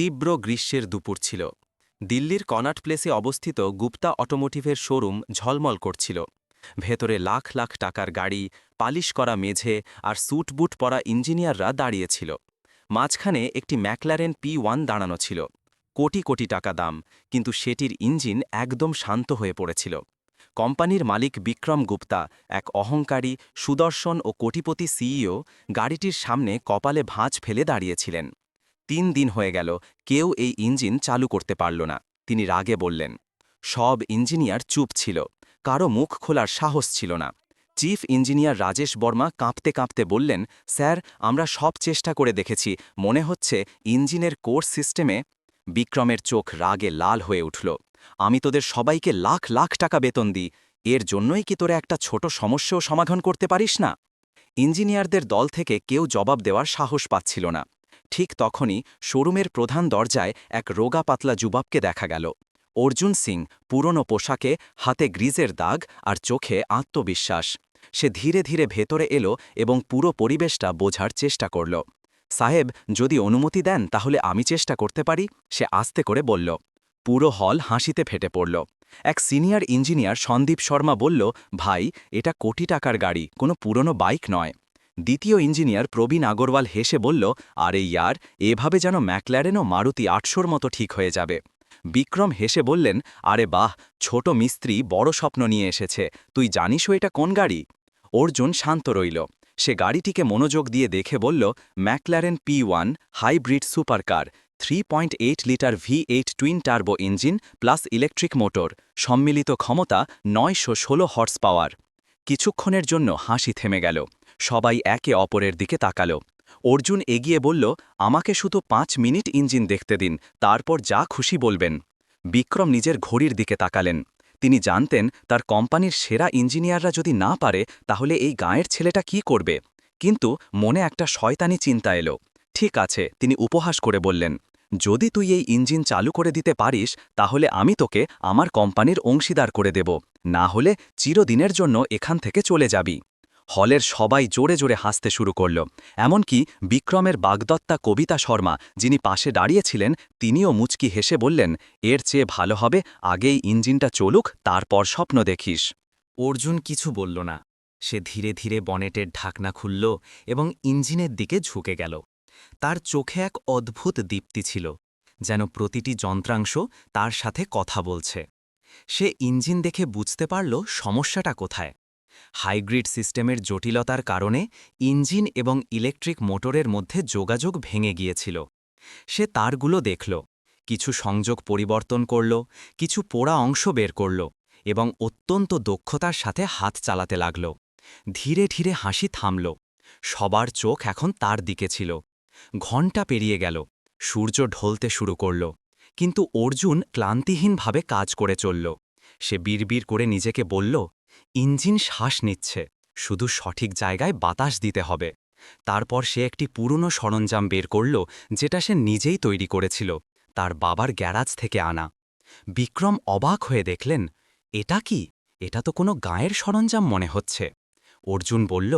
তীব্র গ্রীষ্মের দুপুর ছিল। দিল্লির কনাট প্লেসে অবস্থিত গুপ্তা অটোমোটিভের শোরুম ঝলমল করছিল। ভেতরে লাখ লাখ টাকার গাড়ি, পালিশ করা মেঝে আর স্যুটবুট পরা ইঞ্জিনিয়াররা দাঁড়িয়েছিল। মাঝখানে একটি ম্যাকলারেন পি ওয়ান দাঁড়ানো ছিল। কোটি কোটি টাকা দাম, কিন্তু সেটির ইঞ্জিন একদম শান্ত হয়ে পড়েছিল। কোম্পানির মালিক বিক্রম গুপ্তা, এক অহংকারী, সুদর্শন ও কোটিপতি সিইও, গাড়িটির সামনে কপালে ভাঁজ ফেলে দাঁড়িয়েছিলেন। তিন দিন হয়ে গেল, কেউ এই ইঞ্জিন চালু করতে পারল না। তিনি রাগে বললেন, সব ইঞ্জিনিয়ার চুপ ছিল, কারও মুখ খোলার সাহস ছিল না। চিফ ইঞ্জিনিয়ার রাজেশ বর্মা কাঁপতে কাঁপতে বললেন, স্যার, আমরা সব চেষ্টা করে দেখেছি, মনে হচ্ছে ইঞ্জিনের কোর্স সিস্টেমে বিক্রমের চোখ রাগে লাল হয়ে উঠল। আমি তোদের সবাইকে লাখ লাখ টাকা বেতন দিই, এর জন্যই কি তোরা একটা ছোট সমস্যাও সমাধান করতে পারিস না? ইঞ্জিনিয়ারদের দল থেকে কেউ জবাব দেওয়ার সাহস পাচ্ছিল না। ঠিক তখনই শোরুমের প্রধান দরজায় এক রোগা পাতলা যুবাবকে দেখা গেল। অর্জুন সিং, পুরনো পোশাকে, হাতে গ্রিজের দাগ আর চোখে আত্মবিশ্বাস। সে ধীরে ধীরে ভেতরে এলো এবং পুরো পরিবেশটা বোঝার চেষ্টা করল। সাহেব, যদি অনুমতি দেন তাহলে আমি চেষ্টা করতে পারি? সে আস্তে করে বলল। পুরো হল হাসিতে ফেটে পড়ল। এক সিনিয়র ইঞ্জিনিয়ার সন্দীপ শর্মা বলল, ভাই, এটা কোটি টাকার গাড়ি, কোনো পুরনো বাইক নয়। দ্বিতীয় ইঞ্জিনিয়ার প্রবীণ আগরওয়াল হেসে বলল, আরে ইয়ার, এভাবে যেন ম্যাকল্যারেনও মারুতি আটশোর মতো ঠিক হয়ে যাবে। বিক্রম হেসে বললেন, আরে বাহ, ছোট মিস্ত্রি বড় স্বপ্ন নিয়ে এসেছে। তুই জানিসও এটা কোন গাড়ি? অর্জুন শান্ত রইল। সে গাড়িটিকে মনোযোগ দিয়ে দেখে বলল McLaren P one hybrid supercar, three point eight litre V eight twin turbo engine plus electric motor, সম্মিলিত ক্ষমতা নয়শো ষোলো হর্স পাওয়ার। কিছুক্ষণের জন্য হাসি থেমে গেল। সবাই একে অপরের দিকে তাকালো। অর্জুন এগিয়ে বলল, আমাকে শুধু পাঁচ মিনিট ইঞ্জিন দেখতে দিন, তারপর যা খুশি বলবেন। বিক্রম নিজের ঘড়ির দিকে তাকালেন। তিনি জানতেন, তার কোম্পানির সেরা ইঞ্জিনিয়াররা যদি না পারে, তাহলে এই গাঁয়ের ছেলেটা কি করবে? কিন্তু মনে একটা শয়তানি চিন্তা এলো। ঠিক আছে, তিনি উপহাস করে বললেন। যদি তুই এই ইঞ্জিন চালু করে দিতে পারিস, তাহলে আমি তোকে আমার কোম্পানির অংশীদার করে দেব। না হলে চিরদিনের জন্য এখান থেকে চলে যাবি। হলের সবাই জোরে জোরে হাসতে শুরু করল। এমনকি বিক্রমের বাগদত্তা কবিতা শর্মা, যিনি পাশে দাঁড়িয়েছিলেন, তিনিও মুচকি হেসে বললেন, এর চেয়ে ভালো হবে, আগেই ইঞ্জিনটা চলুক, তারপর স্বপ্ন দেখিস। অর্জুন কিছু বলল না। সে ধীরে ধীরে বনেটের ঢাকনা খুলল এবং ইঞ্জিনের দিকে ঝুঁকে গেল। তার চোখে এক অদ্ভুত দীপ্তি ছিল, যেন প্রতিটি যন্ত্রাংশ তার সাথে কথা বলছে। সে ইঞ্জিন দেখে বুঝতে পারল সমস্যাটা কোথায়। হাইগ্রিড সিস্টেমের জটিলতার কারণে ইঞ্জিন এবং ইলেকট্রিক মোটরের মধ্যে যোগাযোগ ভেঙে গিয়েছিল। সে তারগুলো দেখল, কিছু সংযোগ পরিবর্তন করল, কিছু পোড়া অংশ বের করল এবং অত্যন্ত দক্ষতার সাথে হাত চালাতে লাগল। ধীরে ধীরে হাসি থামল। সবার চোখ এখন তার দিকে ছিল। ঘণ্টা পেরিয়ে গেল, সূর্য ঢলতে শুরু করল, কিন্তু অর্জুন ক্লান্তিহীনভাবে কাজ করে চলল। সে বিড়বিড় করে নিজেকে বলল ইঞ্জিন শ্বাস নিচ্ছে। শুধু সঠিক জায়গায় বাতাস দিতে হবে। তারপর সে একটি পুরনো সরঞ্জাম বের করল, যেটা সে নিজেই তৈরি করেছিল, তার বাবার গ্যারাজ থেকে আনা। বিক্রম অবাক হয়ে দেখলেন, এটা কি? এটা তো কোনো গায়ের সরঞ্জাম মনে হচ্ছে। অর্জুন বলল,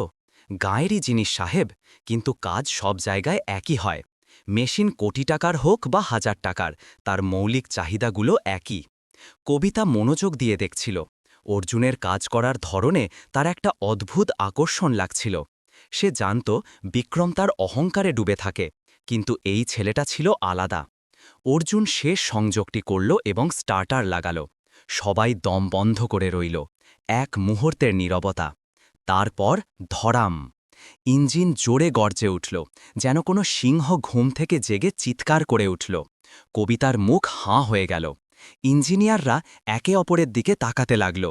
গায়েরই জিনিস সাহেব, কিন্তু কাজ সব জায়গায় একই হয়। মেশিন কোটি টাকার হোক বা হাজার টাকার, তার মৌলিক চাহিদাগুলো একই। কবিতা মনোযোগ দিয়ে দেখছিল। অর্জুনের কাজ করার ধরনে তার একটা অদ্ভুত আকর্ষণ লাগছিল। সে জানত বিক্রম তার অহংকারে ডুবে থাকে, কিন্তু এই ছেলেটা ছিল আলাদা। অর্জুন শেষ সংযোগটি করল এবং স্টার্টার লাগাল। সবাই দম বন্ধ করে রইল, এক মুহূর্তের নীরবতা। তারপর ধরাম। ইঞ্জিন জোরে গর্জে উঠল, যেন কোনো সিংহ ঘুম থেকে জেগে চিৎকার করে উঠল। কবিতার মুখ হাঁ হয়ে গেল। ইঞ্জিনিয়াররা একে অপরের দিকে তাকাতে লাগল।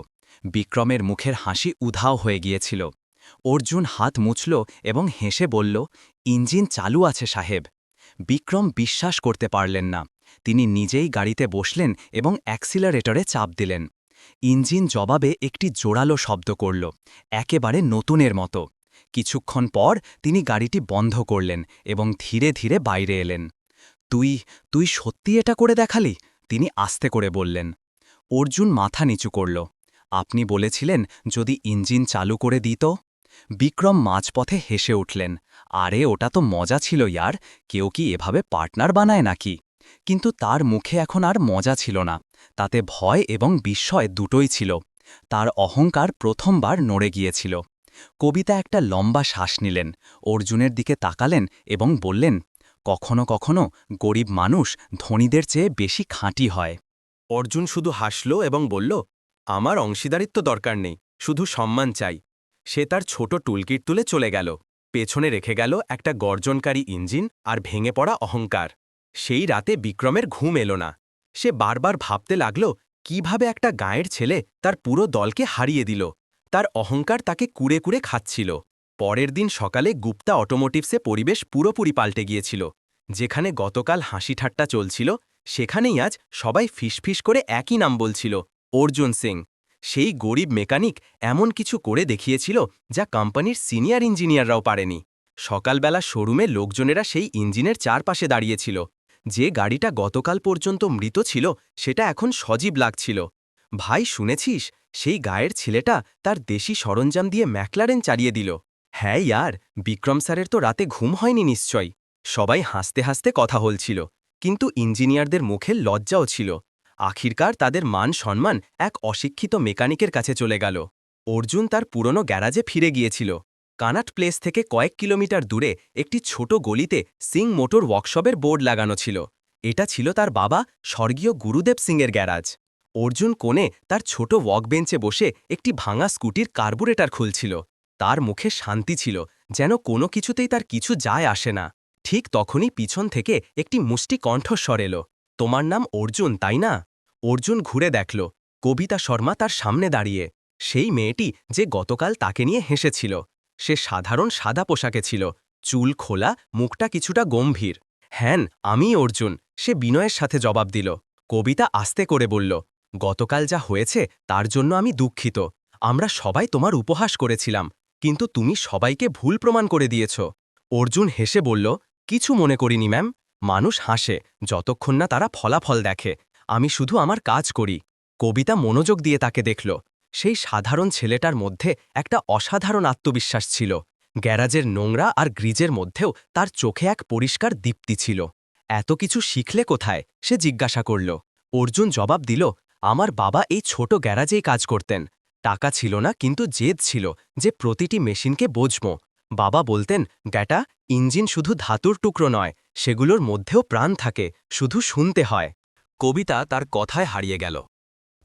বিক্রমের মুখের হাসি উধাও হয়ে গিয়েছিল। অর্জুন হাত মুছল এবং হেসে বলল, ইঞ্জিন চালু আছে, সাহেব। বিক্রম বিশ্বাস করতে পারলেন না। তিনি নিজেই গাড়িতে বসলেন এবং অ্যাক্সিলারেটরে চাপ দিলেন। ইঞ্জিন জবাবে একটি জোরালো শব্দ করল, একেবারে নতুনের মতো। কিছুক্ষণ পর তিনি গাড়িটি বন্ধ করলেন এবং ধীরে ধীরে বাইরে এলেন। তুই তুই সত্যি এটা করে দেখালি? তিনি আস্তে করে বললেন, অর্জুন মাথা নিচু করল। আপনি বলেছিলেন যদি ইঞ্জিন চালু করে দিত বিক্রম মাঝপথে হেসে উঠলেন, আরে, ওটা তো মজা ছিল ইয়ার, কেউ কি এভাবে পার্টনার বানায় নাকি? কিন্তু তার মুখে এখন আর মজা ছিল না, তাতে ভয় এবং বিস্ময় দুটোই ছিল। তার অহংকার প্রথমবার নড়ে গিয়েছিল। কবিতা একটা লম্বা শ্বাস নিলেন, অর্জুনের দিকে তাকালেন এবং বললেন কখনো কখনো গরিব মানুষ ধনীদের চেয়ে বেশি খাঁটি হয়। অর্জুন শুধু হাসল এবং বলল, আমার অংশীদারিত্ব দরকার নেই, শুধু সম্মান চাই। সে তার ছোট টুলকিট তুলে চলে গেল। পেছনে রেখে গেল একটা গর্জনকারী ইঞ্জিন আর ভেঙে পড়া অহংকার। সেই রাতে বিক্রমের ঘুম এলো না। সে বারবার ভাবতে লাগল, কীভাবে একটা গায়ের ছেলে তার পুরো দলকে হারিয়ে দিল। তার অহংকার তাকে কুড়ে কুড়ে খাচ্ছিল। পরের দিন সকালে গুপ্তা অটোমোটিভসে পরিবেশ পুরোপুরি পাল্টে গিয়েছিল। যেখানে গতকাল হাসি ঠাট্টা চলছিল, সেখানেই আজ সবাই ফিসফিস করে একই নাম বলছিল, অর্জুন সিং। সেই গরিব মেকানিক এমন কিছু করে দেখিয়েছিল যা কোম্পানির সিনিয়র ইঞ্জিনিয়াররাও পারেনি। সকালবেলা শোরুমে লোকজনেরা সেই ইঞ্জিনের চারপাশে দাঁড়িয়েছিল। যে গাড়িটা গতকাল পর্যন্ত মৃত ছিল, সেটা এখন সজীব লাগছিল। ভাই, শুনেছিস? সেই গায়ের ছেলেটা তার দেশি সরঞ্জাম দিয়ে ম্যাকলারেন চালিয়ে দিল। হ্যাঁ ইয়ার, বিক্রম স্যারের তো রাতে ঘুম হয়নি নিশ্চয়। সবাই হাসতে হাসতে কথা হলছিল, কিন্তু ইঞ্জিনিয়ারদের মুখে লজ্জাও ছিল। আখিরকার তাদের মান সম্মান এক অশিক্ষিত মেকানিকের কাছে চলে গেল। অর্জুন তার পুরনো গ্যারাজে ফিরে গিয়েছিল। কানাট প্লেস থেকে কয়েক কিলোমিটার দূরে একটি ছোট গলিতে সিং মোটর ওয়ার্কশপের বোর্ড লাগানো ছিল। এটা ছিল তার বাবা স্বর্গীয় গুরুদেব সিংয়ের গ্যারাজ। অর্জুন কোণে তার ছোট ওয়াকবেঞ্চে বসে একটি ভাঙা স্কুটির কার্বুরেটর খুলছিল। তার মুখে শান্তি ছিল, যেন কোনো কিছুতেই তার কিছু যায় আসে না। ঠিক তখনই পিছন থেকে একটি মুষ্টি কণ্ঠস্বর এলো। তোমার নাম অর্জুন, তাই না? অর্জুন ঘুরে দেখল, কবিতা শর্মা তার সামনে দাঁড়িয়ে। সেই মেয়েটি যে গতকাল তাকে নিয়ে হেসেছিল, সে সাধারণ সাদা পোশাকে ছিল, চুল খোলা, মুখটা কিছুটা গম্ভীর। হ্যান, আমি অর্জুন, সে বিনয়ের সাথে জবাব দিল। কবিতা আস্তে করে বলল, গতকাল যা হয়েছে তার জন্য আমি দুঃখিত। আমরা সবাই তোমার উপহাস করেছিলাম। কিন্তু তুমি সবাইকে ভুল প্রমাণ করে দিয়েছ। অর্জুন হেসে বলল, কিছু মনে করিনি, ম্যাম। মানুষ হাসে, যতক্ষণ না তারা ফলাফল দেখে। আমি শুধু আমার কাজ করি। কবিতা মনোযোগ দিয়ে তাকে দেখল। সেই সাধারণ ছেলেটার মধ্যে একটা অসাধারণ আত্মবিশ্বাস ছিল। গ্যারাজের নোংরা আর গ্রিজের মধ্যেও তার চোখে এক পরিষ্কার দীপ্তি ছিল। এত কিছু শিখলে কোথায়? সে জিজ্ঞাসা করল। অর্জুন জবাব দিল, আমার বাবা এই ছোট গ্যারাজেই কাজ করতেন। টাকা ছিল না, কিন্তু জেদ ছিল যে প্রতিটি মেশিনকে বোঝম বাবা বলতেন গ্যাটা ইঞ্জিন শুধু ধাতুর টুকরো নয়, সেগুলোর মধ্যেও প্রাণ থাকে, শুধু শুনতে হয়। কবিতা তার কথায় হারিয়ে গেল।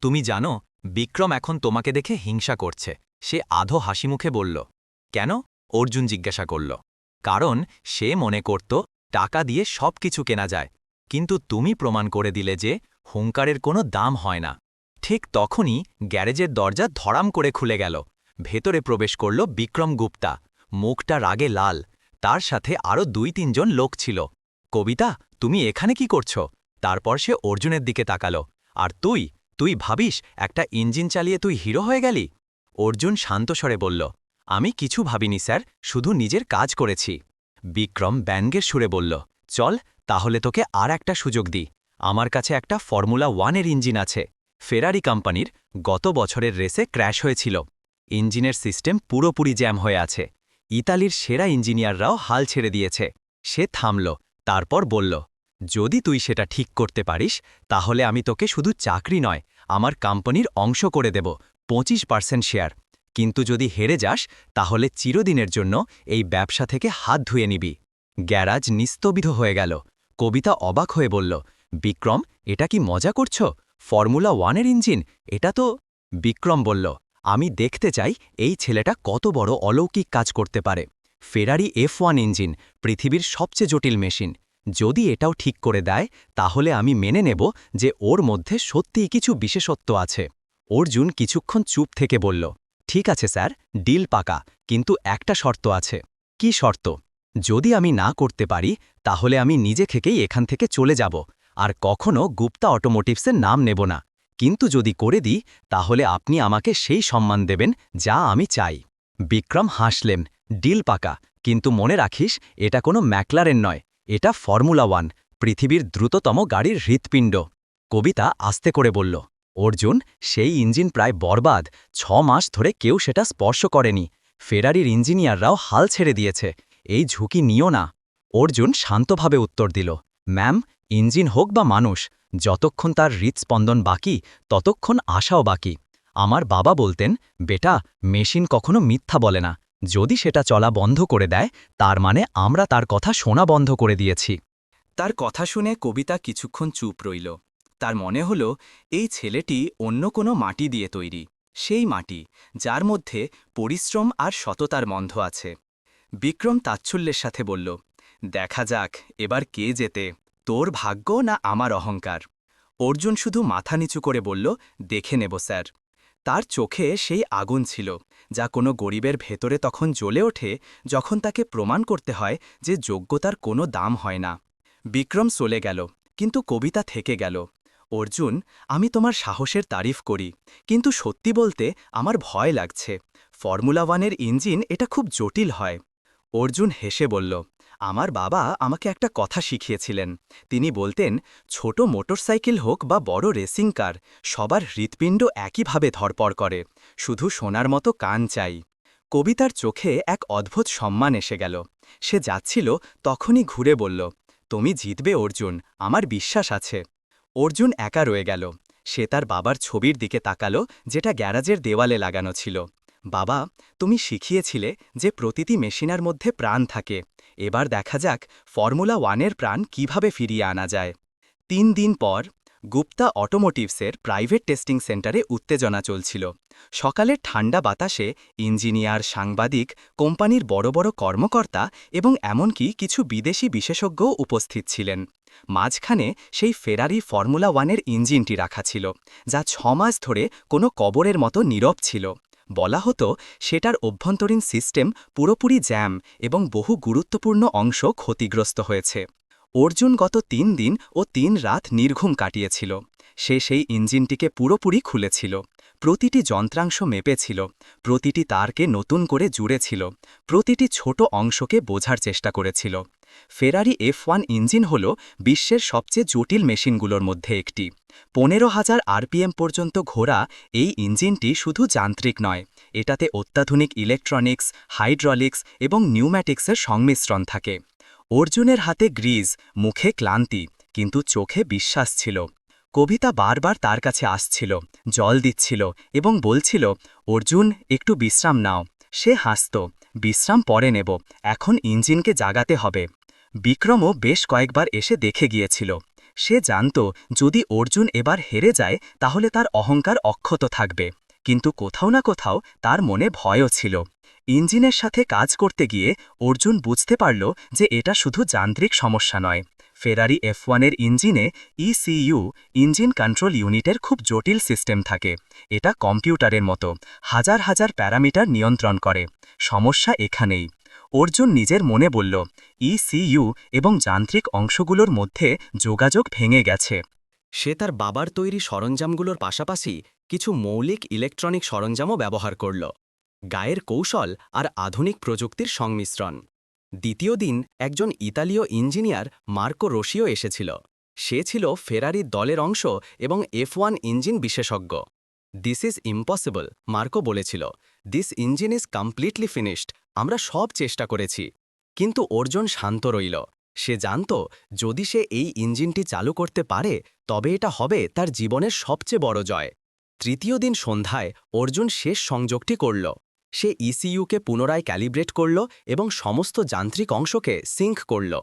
তুমি জানো, বিক্রম এখন তোমাকে দেখে হিংসা করছে। সে আধো হাসি মুখে বলল, কেন? অর্জুন জিজ্ঞাসা করল, কারণ সে মনে করত, টাকা দিয়ে সব কিছু কেনা যায়, কিন্তু তুমি প্রমাণ করে দিলে যে হুঙ্কারের কোনো দাম হয় না। ঠিক তখনই গ্যারেজের দরজা ধরাম করে খুলে গেল। ভেতরে প্রবেশ করল বিক্রম গুপ্তা। মুখটা রাগে লাল। তার সাথে আরও দুই তিনজন লোক ছিল। কবিতা, তুমি এখানে কি করছ? তারপর সে অর্জুনের দিকে তাকালো। আর তুই? তুই ভাবিস একটা ইঞ্জিন চালিয়ে তুই হিরো হয়ে গেলি? অর্জুন শান্তস্বরে বলল, আমি কিছু ভাবিনি, স্যার। শুধু নিজের কাজ করেছি। বিক্রম ব্যাঙ্গের সুরে বলল, চল, তাহলে তোকে আর একটা সুযোগ দিই। আমার কাছে একটা ফর্মুলা ওয়ানের ইঞ্জিন আছে। ফেরারি কোম্পানির গত বছরের রেসে ক্র্যাশ হয়েছিল। ইঞ্জিনের সিস্টেম পুরোপুরি জ্যাম হয়ে আছে। ইতালির সেরা ইঞ্জিনিয়াররাও হাল ছেড়ে দিয়েছে। সে থামল, তারপর বলল, যদি তুই সেটা ঠিক করতে পারিস, তাহলে আমি তোকে শুধু চাকরি নয়, আমার কোম্পানির অংশ করে দেব, পঁচিশ পার্সেন্ট শেয়ার। কিন্তু যদি হেরে যাস, তাহলে চিরদিনের জন্য এই ব্যবসা থেকে হাত ধুয়ে নিবি। গ্যারাজ নিস্তবিধ হয়ে গেল। কবিতা অবাক হয়ে বলল, বিক্রম, এটা কি মজা করছ? ফর্মুলা ওয়ানের ইঞ্জিন, এটা তো বিক্রম বলল। আমি দেখতে চাই এই ছেলেটা কত বড় অলৌকিক কাজ করতে পারে। ফেরারি এফ ওয়ান ইঞ্জিন, পৃথিবীর সবচেয়ে জটিল মেশিন। যদি এটাও ঠিক করে দেয়, তাহলে আমি মেনে নেব যে ওর মধ্যে সত্যিই কিছু বিশেষত্ব আছে। অর্জুন কিছুক্ষণ চুপ থেকে বলল, ঠিক আছে স্যার, ডিল পাকা, কিন্তু একটা শর্ত আছে। কি শর্ত? যদি আমি না করতে পারি, তাহলে আমি নিজে থেকেই এখান থেকে চলে যাব। আর কখনও গুপ্তা অটোমোটিভসের নাম নেব না। কিন্তু যদি করে দিই, তাহলে আপনি আমাকে সেই সম্মান দেবেন যা আমি চাই। বিক্রম, হাসলেন। ডিল পাকা। কিন্তু মনে রাখিস, এটা কোনো ম্যাকলারেন নয়। এটা ফর্মুলা ওয়ান, পৃথিবীর দ্রুততম গাড়ির হৃৎপিণ্ড। কবিতা আস্তে করে বলল, অর্জুন, সেই ইঞ্জিন প্রায় বরবাদ। ছ মাস ধরে কেউ সেটা স্পর্শ করেনি। ফেরারির ইঞ্জিনিয়াররাও হাল ছেড়ে দিয়েছে। এই ঝুঁকি নিও না। অর্জুন শান্তভাবে উত্তর দিল, ম্যাম ইঞ্জিন হোক বা মানুষ, যতক্ষণ তার হৃৎস্পন্দন বাকি, ততক্ষণ আশাও বাকি। আমার বাবা বলতেন, বেটা, মেশিন কখনো মিথ্যা বলে না। যদি সেটা চলা বন্ধ করে দেয়, তার মানে আমরা তার কথা শোনা বন্ধ করে দিয়েছি। তার কথা শুনে কবিতা কিছুক্ষণ চুপ রইল। তার মনে হল, এই ছেলেটি অন্য কোনো মাটি দিয়ে তৈরি। সেই মাটি, যার মধ্যে পরিশ্রম আর সততার মন্ধ আছে। বিক্রম তাচ্ছল্যের সাথে বলল, দেখা যাক, এবার কে যেতে তোর ভাগ্য না আমার অহংকার? অর্জুন শুধু মাথা নিচু করে বলল, দেখে নেব, স্যার। তার চোখে সেই আগুন ছিল, যা কোনো গরিবের ভেতরে তখন জ্বলে ওঠে, যখন তাকে প্রমাণ করতে হয় যে যোগ্যতার কোনো দাম হয় না। বিক্রম চলে গেল, কিন্তু কবিতা থেকে গেল, অর্জুন, আমি তোমার সাহসের তারিফ করি, কিন্তু সত্যি বলতে আমার ভয় লাগছে। ফর্মুলা ওয়ানের ইঞ্জিন এটা খুব জটিল হয়। অর্জুন হেসে বলল আমার বাবা আমাকে একটা কথা শিখিয়েছিলেন। তিনি বলতেন, ছোট মোটরসাইকেল হোক বা বড় রেসিং কার, সবার হৃৎপিণ্ড একইভাবে ধরপড় করে, শুধু সোনার মতো কান চাই। কবিতার চোখে এক অদ্ভুত সম্মান এসে গেল। সে যাচ্ছিল, তখনই ঘুরে বলল, তুমি জিতবে, অর্জুন, আমার বিশ্বাস আছে। অর্জুন একা রয়ে গেল। সে তার বাবার ছবির দিকে তাকালো, যেটা গ্যারাজের দেওয়ালে লাগানো ছিল। বাবা, তুমি শিখিয়েছিলে যে প্রতিটি মেশিনার মধ্যে প্রাণ থাকে। এবার দেখা যাক ফর্মুলা ওয়ানের প্রাণ কীভাবে ফিরিয়ে আনা যায়। তিন দিন পর, গুপ্তা অটোমোটিভসের প্রাইভেট টেস্টিং সেন্টারে উত্তেজনা চলছিল। সকালের ঠান্ডা বাতাসে ইঞ্জিনিয়ার, সাংবাদিক, কোম্পানির বড় বড় কর্মকর্তা এবং এমনকি কিছু বিদেশি বিশেষজ্ঞও উপস্থিত ছিলেন। মাঝখানে সেই ফেরারি ফর্মুলা ওয়ানের ইঞ্জিনটি রাখা ছিল, যা ছমাস ধরে কোনো কবরের মতো নীরব ছিল। বলা হতো, সেটার অভ্যন্তরীণ সিস্টেম পুরোপুরি জ্যাম এবং বহু গুরুত্বপূর্ণ অংশ ক্ষতিগ্রস্ত হয়েছে। অর্জুন গত তিন দিন ও তিন রাত নির্ঘুম কাটিয়েছিল। সে সেই ইঞ্জিনটিকে পুরোপুরি খুলেছিল। প্রতিটি যন্ত্রাংশ মেপেছিল। প্রতিটি তারকে নতুন করে জুড়েছিল। প্রতিটি ছোট অংশকে বোঝার চেষ্টা করেছিল। ফেরারি এফ ওয়ান ইঞ্জিন হল বিশ্বের সবচেয়ে জটিল মেশিনগুলোর মধ্যে একটি। পনেরো হাজার আরপিএম পর্যন্ত ঘোরা এই ইঞ্জিনটি শুধু যান্ত্রিক নয়, এটাতে অত্যাধুনিক ইলেকট্রনিক্স, হাইড্রলিক্স এবং নিউম্যাটিক্সের সংমিশ্রণ থাকে। অর্জুনের হাতে গ্রিজ, মুখে ক্লান্তি, কিন্তু চোখে বিশ্বাস ছিল। কবিতা বারবার তার কাছে আসছিল, জল দিচ্ছিল এবং বলছিল, অর্জুন, একটু বিশ্রাম নাও। সে হাসত, বিশ্রাম পরে নেব, এখন ইঞ্জিনকে জাগাতে হবে। বিক্রমও বেশ কয়েকবার এসে দেখে গিয়েছিল। সে জানত, যদি অর্জুন এবার হেরে যায়, তাহলে তার অহংকার অক্ষত থাকবে। কিন্তু কোথাও না কোথাও তার মনে ভয়ও ছিল। ইঞ্জিনের সাথে কাজ করতে গিয়ে অর্জুন বুঝতে পারল যে এটা শুধু যান্ত্রিক সমস্যা নয়। ফেরারি এফ ওয়ানের ইঞ্জিনে ইসিইউ, ইঞ্জিন কন্ট্রোল ইউনিটের খুব জটিল সিস্টেম থাকে। এটা কম্পিউটারের মতো, হাজার হাজার প্যারামিটার নিয়ন্ত্রণ করে। সমস্যা এখানেই। অর্জুন নিজের মনে বলল ইসিইউ এবং যান্ত্রিক অংশগুলোর মধ্যে যোগাযোগ ভেঙে গেছে। সে তার বাবার তৈরি সরঞ্জামগুলোর পাশাপাশি কিছু মৌলিক ইলেকট্রনিক সরঞ্জামও ব্যবহার করল। গায়ের কৌশল আর আধুনিক প্রযুক্তির সংমিশ্রণ। দ্বিতীয় দিন একজন ইতালীয় ইঞ্জিনিয়ার মার্কো রশিও এসেছিল। সে ছিল ফেরারির দলের অংশ এবং এফ ওয়ান ইঞ্জিন বিশেষজ্ঞ। দিস ইজ ইম্পসিবল মার্কো বলেছিল। This engine is completely finished আমরা সব চেষ্টা করেছি। কিন্তু অর্জুন শান্ত রইল। সে জানত, যদি সে এই ইঞ্জিনটি চালু করতে পারে, তবে এটা হবে তার জীবনের সবচেয়ে বড় জয়। তৃতীয় দিন সন্ধ্যায় অর্জুন শেষ সংযোগটি করল। সে ইসিইউকে পুনরায় ক্যালিব্রেট করল এবং সমস্ত যান্ত্রিক অংশকে সিঙ্ক করল।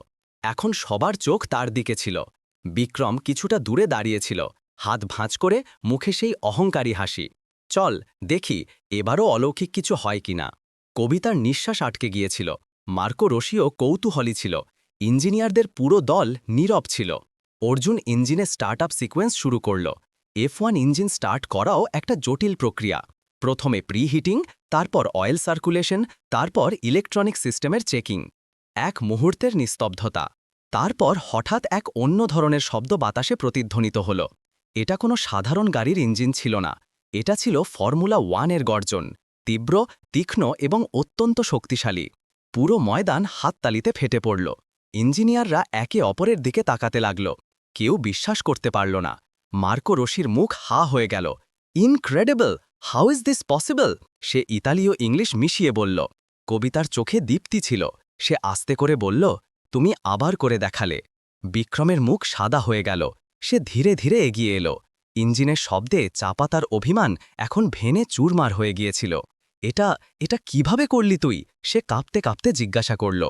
এখন সবার চোখ তার দিকে ছিল। বিক্রম কিছুটা দূরে দাঁড়িয়েছিল হাত ভাঁজ করে মুখে সেই অহংকারী হাসি। চল, দেখি, এবারও অলৌকিক কিছু হয় কিনা কবিতার নিঃশ্বাস আটকে গিয়েছিল। মার্কো রশিও কৌতূহলী ছিল। ইঞ্জিনিয়ারদের পুরো দল নীরব ছিল। অর্জুন ইঞ্জিনে স্টার্ট আপ সিকোয়েন্স শুরু করল। এফ ওয়ান ইঞ্জিন স্টার্ট করাও একটা জটিল প্রক্রিয়া। প্রথমে প্রি হিটিং তারপর অয়েল সার্কুলেশন, তারপর ইলেকট্রনিক সিস্টেমের চেকিং। এক মুহূর্তের নিস্তব্ধতা। তারপর হঠাৎ এক অন্য ধরনের শব্দ বাতাসে প্রতিধ্বনিত হল। এটা কোনো সাধারণ গাড়ির ইঞ্জিন ছিল না। এটা ছিল ফর্মুলা ওয়ানের গর্জন, তীব্র, তীক্ষ্ণ এবং অত্যন্ত শক্তিশালী। পুরো ময়দান হাততালিতে ফেটে পড়ল। ইঞ্জিনিয়াররা একে অপরের দিকে তাকাতে লাগল। কেউ বিশ্বাস করতে পারল না। মার্কো রশির মুখ হা হয়ে গেল। Incredible! How is this possible? সে ইতালীয় ইংলিশ মিশিয়ে বলল। কবিতার চোখে দীপ্তি ছিল। সে আস্তে করে বলল, তুমি আবার করে দেখালে। বিক্রমের মুখ সাদা হয়ে গেল। সে ধীরে ধীরে এগিয়ে এলো। ইঞ্জিনের শব্দে চাপা তার অভিমান এখন ভেনে চুরমার হয়ে গিয়েছিল। এটা এটা কীভাবে করলি তুই? সে কাঁপতে কাঁপতে জিজ্ঞাসা করল।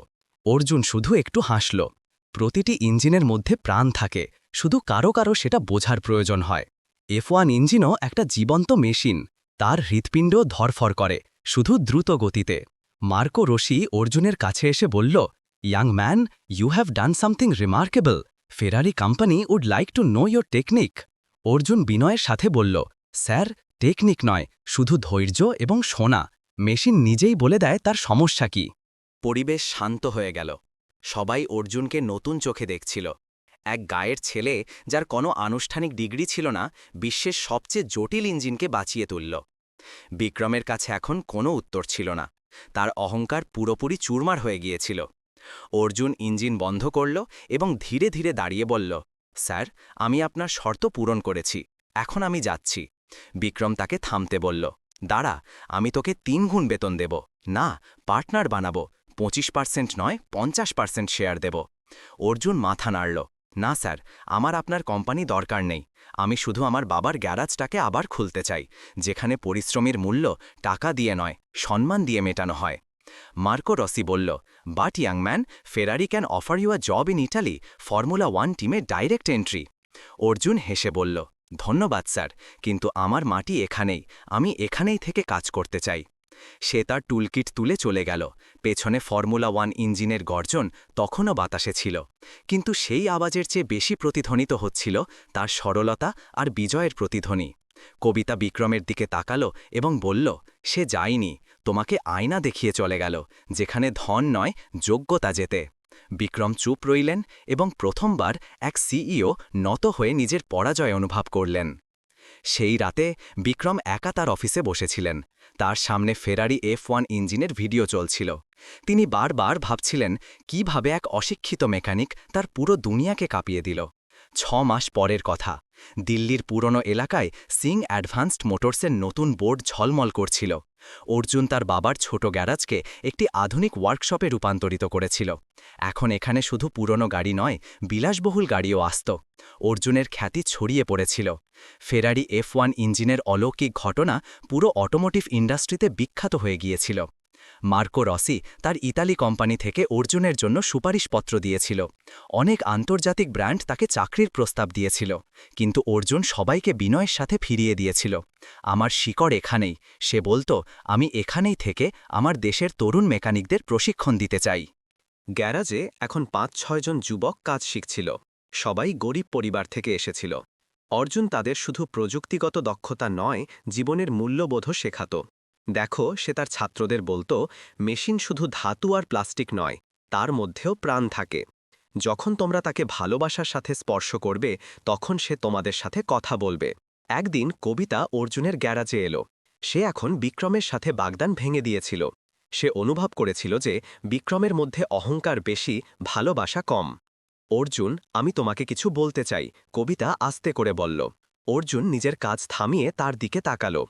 অর্জুন শুধু একটু হাসল। প্রতিটি ইঞ্জিনের মধ্যে প্রাণ থাকে, শুধু কারও কারও সেটা বোঝার প্রয়োজন হয়। এফ ওয়ান ইঞ্জিনও একটা জীবন্ত মেশিন, তার হৃৎপিণ্ড ধরফর করে, শুধু দ্রুত গতিতে। মার্কো রশি অর্জুনের কাছে এসে বলল, young man, you have done something remarkable. Ferrari company would like to know your technique Arjun বিনয়ের সাথে বলল, স্যার টেকনিক নয়, শুধু ধৈর্য এবং শোনা মেশিন নিজেই বলে দেয় তার সমস্যা কি। পরিবেশ শান্ত হয়ে গেল। সবাই অর্জুনকে নতুন চোখে দেখছিল। এক গায়ের ছেলে, যার কোনো আনুষ্ঠানিক ডিগ্রি ছিল না, বিশ্বের সবচেয়ে জটিল ইঞ্জিনকে বাঁচিয়ে তুলল। বিক্রমের কাছে এখন কোনো উত্তর ছিল না। তার অহংকার পুরোপুরি চুরমার হয়ে গিয়েছিল। অর্জুন ইঞ্জিন বন্ধ করল এবং ধীরে ধীরে দাঁড়িয়ে বলল, স্যার, আমি আপনার শর্ত পূরণ করেছি। এখন আমি যাচ্ছি। বিক্রম তাকে থামতে বলল, দাঁড়া, আমি তোকে তিন গুণ বেতন দেব। না, পার্টনার বানাবো। পঁচিশ পার্সেন্ট নয়, পঞ্চাশ পার্সেন্ট শেয়ার দেব। অর্জুন মাথা নাড়ল, না, স্যার, আমার আপনার কোম্পানি দরকার নেই। আমি শুধু আমার বাবার গ্যারাজটাকে আবার খুলতে চাই, যেখানে পরিশ্রমের মূল্য টাকা দিয়ে নয়, সম্মান দিয়ে মেটানো হয়। মার্কো রসি বলল, but, young man, Ferrari can offer you a job in Italy, formula one টিমে ডাইরেক্ট এন্ট্রি। অর্জুন হেসে বলল, ধন্যবাদ, স্যার, কিন্তু আমার মাটি এখানেই, আমি এখানেই থেকে কাজ করতে চাই। সে তার টুলকিট তুলে চলে গেল। পেছনে ফর্মুলা ওয়ান ইঞ্জিনের গর্জন তখনও বাতাসে ছিল। কিন্তু সেই আওয়াজের চেয়ে বেশি প্রতিধ্বনিত হচ্ছিল তার সরলতা আর বিজয়ের প্রতিধ্বনি। কবিতা বিক্রমের দিকে তাকালো এবং বলল, সে যায়নি তোমাকে আয়না দেখিয়ে চলে গেল, যেখানে ধন নয়, যোগ্যতা যেতে বিক্রম চুপ রইলেন এবং প্রথমবার এক সিইও নত হয়ে নিজের পরাজয় অনুভব করলেন। সেই রাতে বিক্রম একা তার অফিসে বসেছিলেন। তার সামনে ফেরারি এফ ওয়ান ইঞ্জিনের ভিডিও চলছিল। তিনি বারবার ভাবছিলেন, কীভাবে এক অশিক্ষিত মেকানিক তার পুরো দুনিয়াকে কাঁপিয়ে দিল। ছ মাস পরের কথা। দিল্লির পুরনো এলাকায় সিং অ্যাডভান্সড মোটরসের নতুন বোর্ড ঝলমল করছিল। অর্জুন তার বাবার ছোট গ্যারাজকে একটি আধুনিক ওয়ার্কশপে রূপান্তরিত করেছিল। এখন এখানে শুধু পুরনো গাড়ি নয়, বিলাসবহুল গাড়িও আসত। অর্জুনের খ্যাতি ছড়িয়ে পড়েছিল। ফেরারি এফ ওয়ান ইঞ্জিনের অলৌকিক ঘটনা পুরো অটোমোটিভ ইন্ডাস্ট্রিতে বিখ্যাত হয়ে গিয়েছিল। মার্কো রসি তার ইতালি কোম্পানি থেকে অর্জুনের জন্য সুপারিশপত্র দিয়েছিল। অনেক আন্তর্জাতিক ব্র্যান্ড তাকে চাকরির প্রস্তাব দিয়েছিল, কিন্তু অর্জুন সবাইকে বিনয়ের সাথে ফিরিয়ে দিয়েছিল। আমার শিকড় এখানেই সে বলতো, আমি এখানেই থেকে আমার দেশের তরুণ মেকানিকদের প্রশিক্ষণ দিতে চাই। গ্যারাজে এখন পাঁচ ছয়জন যুবক কাজ শিখছিল, সবাই গরিব পরিবার থেকে এসেছিল। অর্জুন তাদের শুধু প্রযুক্তিগত দক্ষতা নয়, জীবনের মূল্যবোধও শেখাত। দেখো, সে তার ছাত্রদের বলতো, মেশিন শুধু ধাতু আর প্লাস্টিক নয়, তার মধ্যেও প্রাণ থাকে। যখন তোমরা তাকে ভালোবাসার সাথে স্পর্শ করবে, তখন সে তোমাদের সাথে কথা বলবে। একদিন কবিতা অর্জুনের গ্যারাজে এলো। সে এখন বিক্রমের সাথে বাগদান ভেঙে দিয়েছিল। সে অনুভব করেছিল যে বিক্রমের মধ্যে অহংকার বেশি, ভালোবাসা কম। অর্জুন, আমি তোমাকে কিছু বলতে চাই, কবিতা আস্তে করে বলল। অর্জুন নিজের কাজ থামিয়ে তার দিকে তাকালো।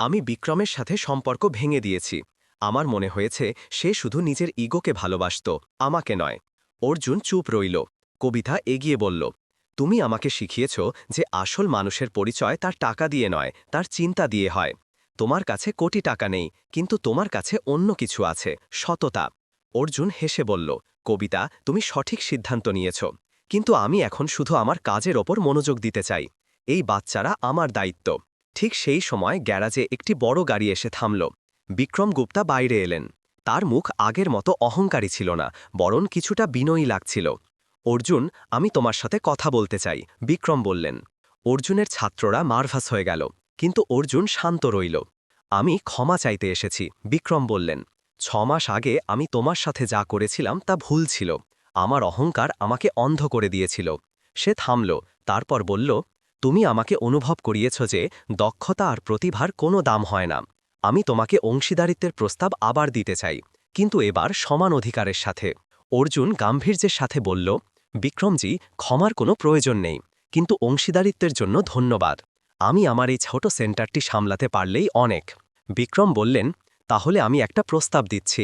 আমি বিক্রমের সাথে সম্পর্ক ভেঙে দিয়েছি। আমার মনে হয়েছে সে শুধু নিজের ইগোকে ভালোবাসত, আমাকে নয়। অর্জুন চুপ রইল। কবিতা এগিয়ে বলল, তুমি আমাকে শিখিয়েছ যে আসল মানুষের পরিচয় তার টাকা দিয়ে নয়, তার চিন্তা দিয়ে হয়। তোমার কাছে কোটি টাকা নেই, কিন্তু তোমার কাছে অন্য কিছু আছে, সততা। অর্জুন হেসে বলল, কবিতা, তুমি সঠিক সিদ্ধান্ত নিয়েছ, কিন্তু আমি এখন শুধু আমার কাজের ওপর মনোযোগ দিতে চাই। এই বাচ্চারা আমার দায়িত্ব। ঠিক সেই সময় গ্যারাজে একটি বড় গাড়ি এসে থামল। বিক্রম গুপ্তা বাইরে এলেন। তার মুখ আগের মতো অহংকারী ছিল না, বরং কিছুটা বিনয়ী লাগছিল। অর্জুন, আমি তোমার সাথে কথা বলতে চাই বিক্রম বললেন। অর্জুনের ছাত্ররা মার্ভাস হয়ে গেল, কিন্তু অর্জুন শান্ত রইল। আমি ক্ষমা চাইতে এসেছি বিক্রম বললেন। ছ মাস আগে আমি তোমার সাথে যা করেছিলাম তা ভুল ছিল। আমার অহংকার আমাকে অন্ধ করে দিয়েছিল। সে থামল, তারপর বলল তুমি আমাকে অনুভব করিয়েছ যে দক্ষতা আর প্রতিভার কোনো দাম হয় না। আমি তোমাকে অংশীদারিত্বের প্রস্তাব আবার দিতে চাই, কিন্তু এবার সমান অধিকারের সাথে। অর্জুন গাম্ভীর্যের সাথে বলল, বিক্রমজি, ক্ষমার কোনো প্রয়োজন নেই, কিন্তু অংশীদারিত্বের জন্য ধন্যবাদ। আমি আমার এই ছোট সেন্টারটি সামলাতে পারলেই অনেক। বিক্রম বললেন, তাহলে আমি একটা প্রস্তাব দিচ্ছি।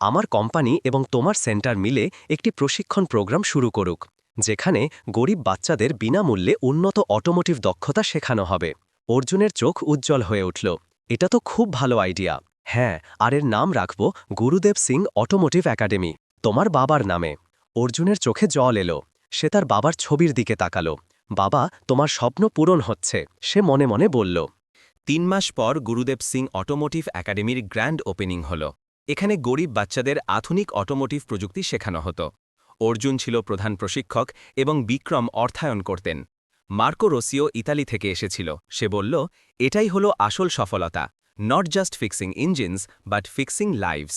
আমার কোম্পানি এবং তোমার সেন্টার মিলে একটি প্রশিক্ষণ প্রোগ্রাম শুরু করুক। যেখানে গরিব বাচ্চাদের বিনামূল্যে উন্নত অটোমোটিভ দক্ষতা শেখানো হবে। অর্জুনের চোখ উজ্জ্বল হয়ে উঠল। এটা তো খুব ভালো আইডিয়া। হ্যাঁ আর এর নাম রাখব গুরুদেব সিং অটোমোটিভ একাডেমি তোমার বাবার নামে। অর্জুনের চোখে জল এলো। সে তার বাবার ছবির দিকে তাকালো। বাবা, তোমার স্বপ্ন পূরণ হচ্ছে, সে মনে মনে বলল। তিন মাস পর গুরুদেব সিং অটোমোটিভ একাডেমির গ্র্যান্ড ওপেনিং হল। এখানে গরিব বাচ্চাদের আধুনিক অটোমোটিভ প্রযুক্তি শেখানো হতো। অর্জুন ছিল প্রধান প্রশিক্ষক এবং বিক্রম অর্থায়ন করতেন। মার্কো রোসিও ইতালি থেকে এসেছিল। সে বলল, এটাই হলো আসল সফলতা। Not just fixing engines but fixing lives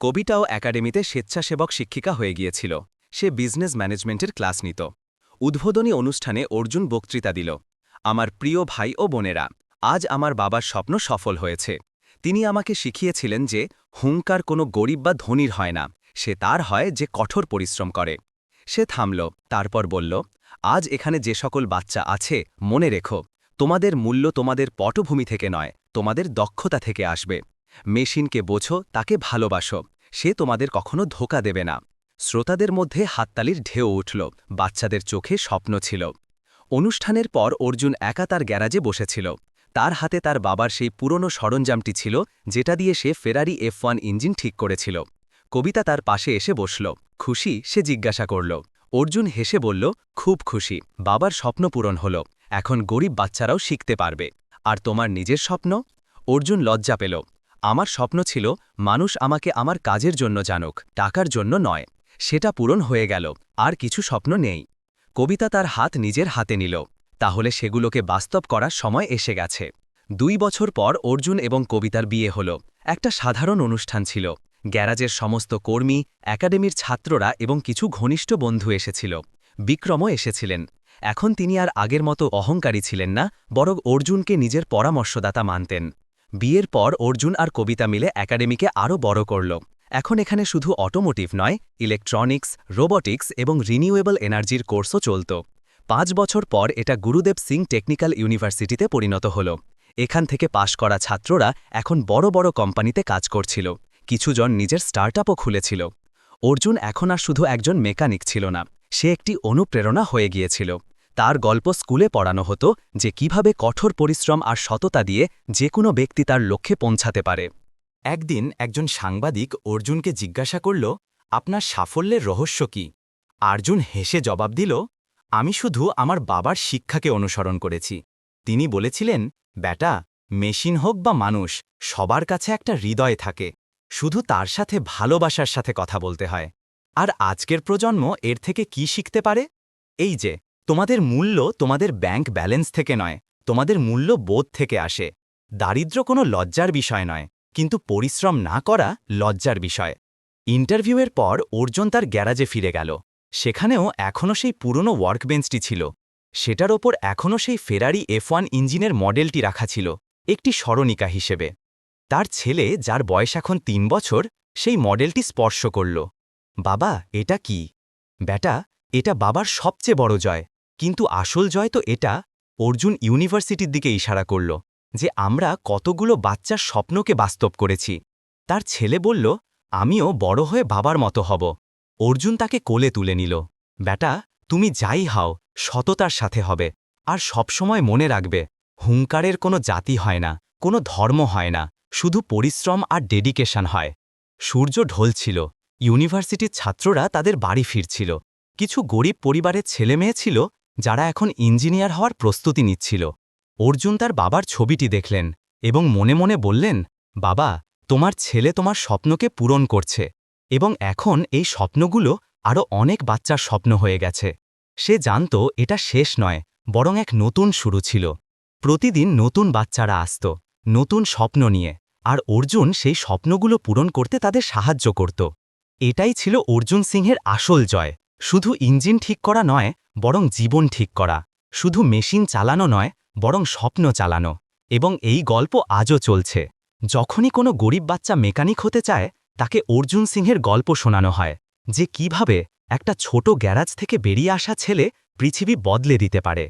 কবিতাও একাডেমিতে স্বেচ্ছাসেবক শিক্ষিকা হয়ে গিয়েছিল। সে বিজনেস ম্যানেজমেন্টের ক্লাস নিত। উদ্বোধনী অনুষ্ঠানে অর্জুন বক্তৃতা দিল, আমার প্রিয় ভাই ও বোনেরা, আজ আমার বাবার স্বপ্ন সফল হয়েছে। তিনি আমাকে শিখিয়েছিলেন যে হুঙ্কার কোনো গরিব বা ধনীর হয় না। সে তার হয় যে কঠোর পরিশ্রম করে। সে থামল, তারপর বলল, আজ এখানে যে সকল বাচ্চা আছে, মনে রেখো, তোমাদের মূল্য তোমাদের পটভূমি থেকে নয়, তোমাদের দক্ষতা থেকে আসবে। মেশিনকে বোঝো, তাকে ভালোবাসো, সে তোমাদের কখনো ধোকা দেবে না। শ্রোতাদের মধ্যে হাততালির ঢেউ উঠল, বাচ্চাদের চোখে স্বপ্ন ছিল। অনুষ্ঠানের পর অর্জুন একা তার গ্যারাজে বসেছিল। তার হাতে তার বাবার সেই পুরনো সরঞ্জামটি ছিল, যেটা দিয়ে সে ফেরারি এফ ইঞ্জিন ঠিক করেছিল। কবিতা তার পাশে এসে বসল। খুশি, সে জিজ্ঞাসা করল। অর্জুন হেসে বলল, খুব খুশি। বাবার স্বপ্ন পূরণ হল। এখন গরিব বাচ্চারাও শিখতে পারবে। আর তোমার নিজের স্বপ্ন? অর্জুন লজ্জা পেল। আমার স্বপ্ন ছিল, মানুষ আমাকে আমার কাজের জন্য জানুক, টাকার জন্য নয়। সেটা পূরণ হয়ে গেল, আর কিছু স্বপ্ন নেই। কবিতা তার হাত নিজের হাতে নিল। তাহলে সেগুলোকে বাস্তব করার সময় এসে গেছে। দুই বছর পর অর্জুন এবং কবিতার বিয়ে হল। একটা সাধারণ অনুষ্ঠান ছিল। গ্যারাজের সমস্ত কর্মী, একাডেমির ছাত্ররা এবং কিছু ঘনিষ্ঠ বন্ধু এসেছিল। বিক্রমও এসেছিলেন। এখন তিনি আর আগের মতো অহংকারী ছিলেন না, বরং অর্জুনকে নিজের পরামর্শদাতা মানতেন। বিয়ের পর অর্জুন আর কবিতা মিলে একাডেমিকে আরও বড় করল। এখন এখানে শুধু অটোমোটিভ নয় ইলেকট্রনিক্স রোবটিক্স এবং রিনিউয়েবল এনার্জির কোর্সও চলত। পাঁচ বছর পর এটা গুরুদেব সিং টেকনিক্যাল ইউনিভার্সিটিতে পরিণত হল। এখান থেকে পাশ করা ছাত্ররা এখন বড় বড় কোম্পানিতে কাজ করছিল। কিছুজন নিজের স্টার্টআপও খুলেছিল। অর্জুন এখন আর শুধু একজন মেকানিক ছিল না, সে একটি অনুপ্রেরণা হয়ে গিয়েছিল। তার গল্প স্কুলে পড়ানো হতো যে কীভাবে কঠোর পরিশ্রম আর সততা দিয়ে যে কোনো ব্যক্তি তার লক্ষ্যে পৌঁছাতে পারে। একদিন একজন সাংবাদিক অর্জুনকে জিজ্ঞাসা করল, আপনার সাফল্যের রহস্য কি? অর্জুন হেসে জবাব দিল, আমি শুধু আমার বাবার শিক্ষাকে অনুসরণ করেছি। তিনি বলেছিলেন ব্যাটা মেশিন হোক বা মানুষ, সবার কাছে একটা হৃদয় থাকে। শুধু তার সাথে ভালোবাসার সাথে কথা বলতে হয়। আর আজকের প্রজন্ম এর থেকে কি শিখতে পারে? এই যে, তোমাদের মূল্য তোমাদের ব্যাংক ব্যালেন্স থেকে নয়, তোমাদের মূল্য বোধ থেকে আসে। দারিদ্র কোনো লজ্জার বিষয় নয়, কিন্তু পরিশ্রম না করা লজ্জার বিষয়। ইন্টারভিউয়ের পর অর্জুন তার গ্যারাজে ফিরে গেল। সেখানেও এখনও সেই পুরনো ওয়ার্কবেঞ্চটি ছিল। সেটার ওপর এখনও সেই ফেরারি এফ ওয়ান ইঞ্জিনের মডেলটি রাখা ছিল, একটি স্মরণিকা হিসেবে। তার ছেলে, যার বয়স এখন তিন বছর, সেই মডেলটি স্পর্শ করল। বাবা, এটা কি? ব্যাটা, এটা বাবার সবচেয়ে বড় জয়। কিন্তু আসল জয় তো এটা, অর্জুন ইউনিভার্সিটির দিকে ইশারা করল, যে আমরা কতগুলো বাচ্চার স্বপ্নকে বাস্তব করেছি। তার ছেলে বলল, আমিও বড় হয়ে বাবার মতো হব। অর্জুন তাকে কোলে তুলে নিল, ব্যাটা, তুমি যাই হাও, সততার সাথে হবে, আর সবসময় মনে রাখবে, হুঙ্কারের কোনো জাতি হয় না, কোনো ধর্ম হয় না শুধু পরিশ্রম আর ডেডিকেশন হয়। সূর্য ঢলছিল। ইউনিভার্সিটির ছাত্ররা তাদের বাড়ি ফিরছিল। কিছু গরিব পরিবারের ছেলেমেয়ে ছিল, যারা এখন ইঞ্জিনিয়ার হওয়ার প্রস্তুতি নিচ্ছিল। অর্জুন তার বাবার ছবিটি দেখলেন এবং মনে মনে বললেন, বাবা, তোমার ছেলে তোমার স্বপ্নকে পূরণ করছে এবং এখন এই স্বপ্নগুলো আরও অনেক বাচ্চার স্বপ্ন হয়ে গেছে। সে জানত এটা শেষ নয়, বরং এক নতুন শুরু ছিল। প্রতিদিন নতুন বাচ্চারা আসত। নতুন স্বপ্ন নিয়ে, আর অর্জুন সেই স্বপ্নগুলো পূরণ করতে তাদের সাহায্য করত। এটাই ছিল অর্জুন সিংহের আসল জয়। শুধু ইঞ্জিন ঠিক করা নয়, বরং জীবন ঠিক করা। শুধু মেশিন চালানো নয়, বরং স্বপ্ন চালানো। এবং এই গল্প আজও চলছে। যখনই কোনো গরিব বাচ্চা মেকানিক হতে চায়, তাকে অর্জুন সিংহের গল্প শোনানো হয়, যে কীভাবে একটা ছোট গ্যারাজ থেকে বেরিয়ে আসা ছেলে পৃথিবী বদলে দিতে পারে।